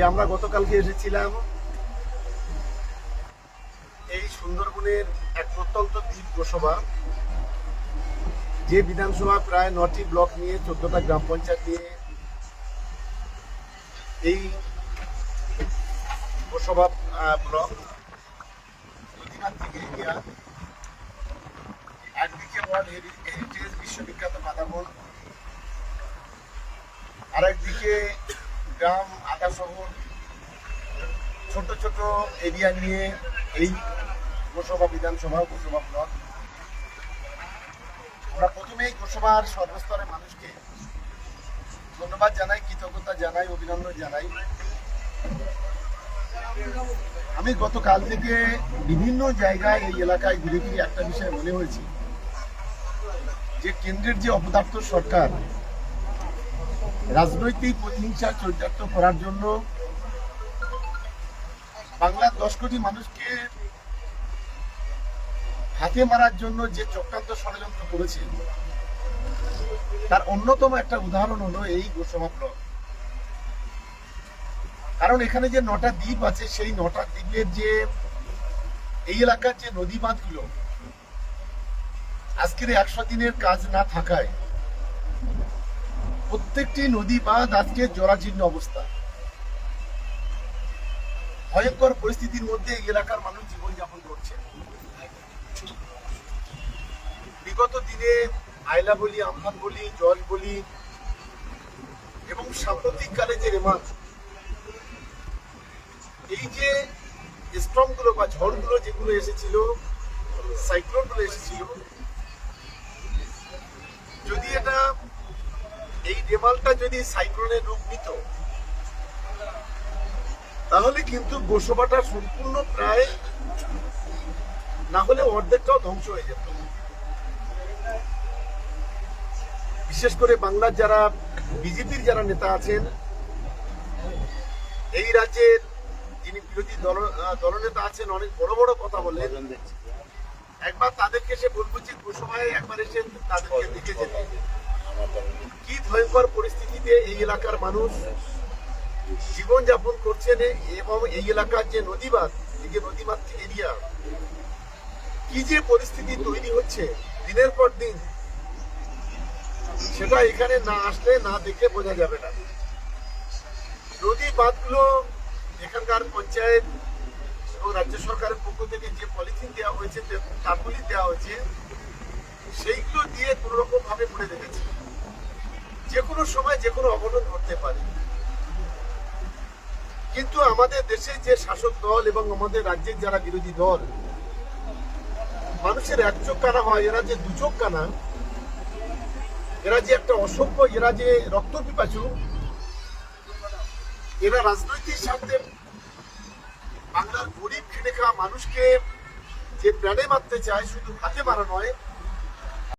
যে আমরা গতকালকে এসেছিলাম, এই সুন্দরবনের এক প্রত্যন্ত দ্বীপ যে বিধানসভা প্রায় নটি ব্লক নিয়ে চোদ্দটা গ্রাম পঞ্চায়েত নিয়ে এই গোসভা ব্লক থেকে একদিকে হেরিটেজ বিশ্ববিখ্যাত বাদাবন আরেকদিকে গ্রাম আধা শহর ছোট ছোট এরিয়া নিয়ে এই গোসভা বিধানসভা গোসভা ব্লক। আমরা প্রথমেই গোসভার সর্বস্তরের মানুষকে ধন্যবাদ জানাই, কৃতজ্ঞতা জানাই, অভিনন্দন জানাই। আমি গতকাল থেকে বিভিন্ন জায়গায় এই এলাকায় ঘুরে ফিরে একটা বিষয় মনে হয়েছে, যে কেন্দ্রের যে অপদার্থ সরকার রাজনৈতিক প্রতিহিংসা চরিতার্থ করার জন্য বাংলার দশ কোটি মানুষকে হাতে মারার জন্য যে চক্রান্ত ষড়যন্ত্র করেছে, তার অন্যতম একটা উদাহরণ হলো এই গোসভা ব্লক। কারণ এখানে যে নটা দ্বীপ আছে, সেই নটা দ্বীপের যে এই এলাকার যে নদী বাঁধগুলো আজকের একশো দিনের কাজ না থাকায় প্রত্যেকটি নদী বাঁধ আজকে জরাজীর্ণ অবস্থা। ভয়ঙ্কর পরিস্থিতির মধ্যে এই এলাকার মানুষ জীবনযাপন করছে। বিগত দিনে আয়লা বলি, আমফান বলি, জল বলি এবং সাম্প্রতিক কালে যে রেমাল, এই যে স্ট্রংগুলো বা ঝড়গুলো যেগুলো এসেছিল সাইক্লোনগুলো এসেছিল এই রেমালটা যদি সাইক্লোনের রূপ নিত, তাহলে কিন্তু গোসবাটা সম্পূর্ণ প্রায় না হলে অর্ধেকটাও ধ্বংস হয়ে যেত। বিশেষ করে বাংলার যারা বিজেপির যারা নেতা আছেন, এই রাজ্যের যিনি বিরোধী দল দলনেতা আছেন, অনেক বড় বড় কথা বলেন একবার তাদেরকে সে বলব যে গোসভায় একবার এসে তাদেরকে দেখে যেতে। কি ভয়ঙ্কর পরিস্থিতিতে এই এলাকার মানুষ জীবন যাপন করছেন এবং এই এলাকার যে নদীবাদ এই যে নদীবাদ এরিয়া কি যে পরিস্থিতি তৈরি হচ্ছে দিনের পর দিন, সেটা এখানে না আসলে না দেখে বোঝা যাবে না। নদী বাঁধগুলো এখানকার পঞ্চায়েত এবং রাজ্য সরকারের পক্ষ থেকে যে পলিথিন দেওয়া হয়েছে টার্পুলিন দেওয়া হয়েছে, সেইগুলো দিয়ে কোনো রকম ভাবে মুড়ে রেখেছে যে কোনো সময় যে কোনো অঘটন ঘটতে পারে। কিন্তু আমাদের দেশের যে শাসক দল এবং আমাদের রাজ্যের যারা বিরোধী দল, মানুষের এক চোখ কানা হয়, এরা যে দু চোখ কানা, এরা যে একটা অসভ্য, এরা যে রক্ত পিপাচু এরা রাজনৈতিক স্বার্থে বাংলার গরিব খেটে খাওয়া মানুষকে যে প্রাণে মারতে চায়, শুধু হাতে মারা নয়